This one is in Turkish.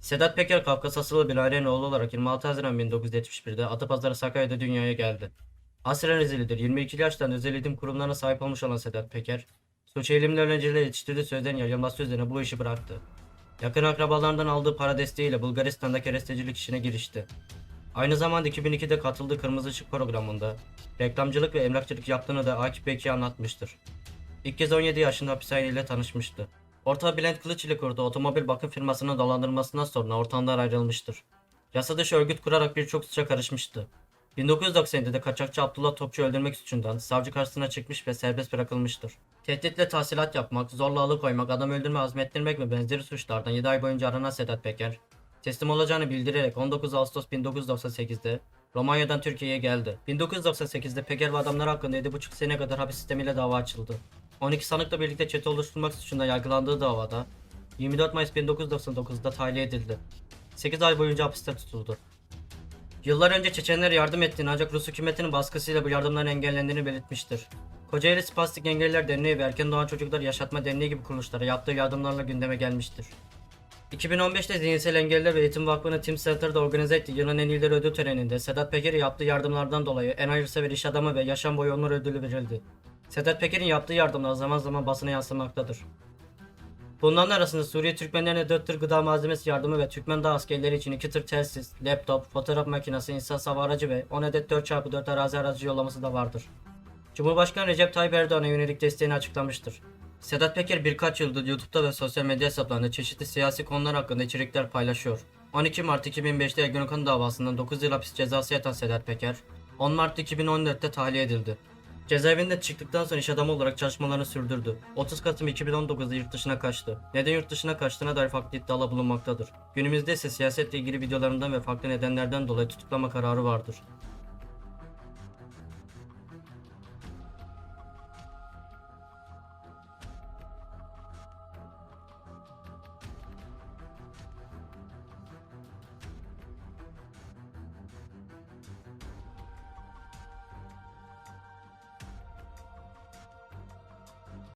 Sedat Peker Kafkas asıllı bir ailenin oğlu olarak 26 Haziran 1971'de Atapazarı Sakarya'da dünyaya geldi. Asren rezilidir. 22 yaştan özel eğitim kurumlarına sahip olmuş olan Sedat Peker, suç eğilimli öğrencilerle yetiştirdiği sözlerin yayılması üzerine bu işi bıraktı. Yakın akrabalarından aldığı para desteğiyle Bulgaristan'da kerestecilik işine girişti. Aynı zamanda 2002'de katıldığı Kırmızı Işık programında reklamcılık ve emlakçılık yaptığını da Akif Bekçi anlatmıştır. İlk kez 17 yaşında hapishaneyle tanışmıştı. Ortağı Bülent Kılıç ile otomobil bakım firmasının dolandırılmasından sonra ortamdan ayrılmıştır. Yasa dışı örgüt kurarak birçok suça karışmıştı. 1997'de kaçakçı Abdullah Topçu öldürmek suçundan savcı karşısına çıkmış ve serbest bırakılmıştır. Tehditle tahsilat yapmak, zorla alıkoymak, adam öldürme, azmettirmek ve benzeri suçlardan 7 ay boyunca aranan Sedat Peker, teslim olacağını bildirerek 19 Ağustos 1998'de Romanya'dan Türkiye'ye geldi. 1998'de Peker ve adamlar hakkında 7,5 sene kadar hapis sistemiyle dava açıldı. 12 sanıkla birlikte çete oluşturmak suçunda yargılandığı davada 24 Mayıs 1999'da tahliye edildi. 8 ay boyunca hapiste tutuldu. Yıllar önce Çeçenlere yardım ettiğini ancak Rus hükümetinin baskısıyla bu yardımların engellendiğini belirtmiştir. Kocaeli Spastik Engelliler Derneği ve Erken Doğan Çocuklar Yaşatma Derneği gibi kuruluşlara yaptığı yardımlarla gündeme gelmiştir. 2015'te Zihinsel Engelliler ve Eğitim Vakfı'nın Team Center'da organize ettiği yılın en iyileri ödül töreninde Sedat Peker'e yaptığı yardımlardan dolayı en hayırsever iş adamı ve yaşam boyu onur ödülü verildi. Sedat Peker'in yaptığı yardımlar zaman zaman basına yansımaktadır. Bunların arasında Suriye Türkmenlerine 4 tır gıda malzemesi yardımı ve Türkmen Dağ askerleri için 2 tır telsiz, laptop, fotoğraf makinesi, insan hava aracı ve 10 adet 4x4 arazi aracı yollaması da vardır. Cumhurbaşkanı Recep Tayyip Erdoğan'a yönelik desteğini açıklamıştır. Sedat Peker birkaç yıldır YouTube'da ve sosyal medya hesaplarında çeşitli siyasi konular hakkında içerikler paylaşıyor. 12 Mart 2005'te Ergenekon davasından 9 yıl hapis cezası yatan Sedat Peker, 10 Mart 2014'te tahliye edildi. Cezaevinden çıktıktan sonra iş adamı olarak çalışmalarını sürdürdü. 30 Kasım 2019'da yurt dışına kaçtı. Neden yurt dışına kaçtığına dair farklı iddialar bulunmaktadır. Günümüzde ise siyasetle ilgili videolarından ve farklı nedenlerden dolayı tutuklama kararı vardır.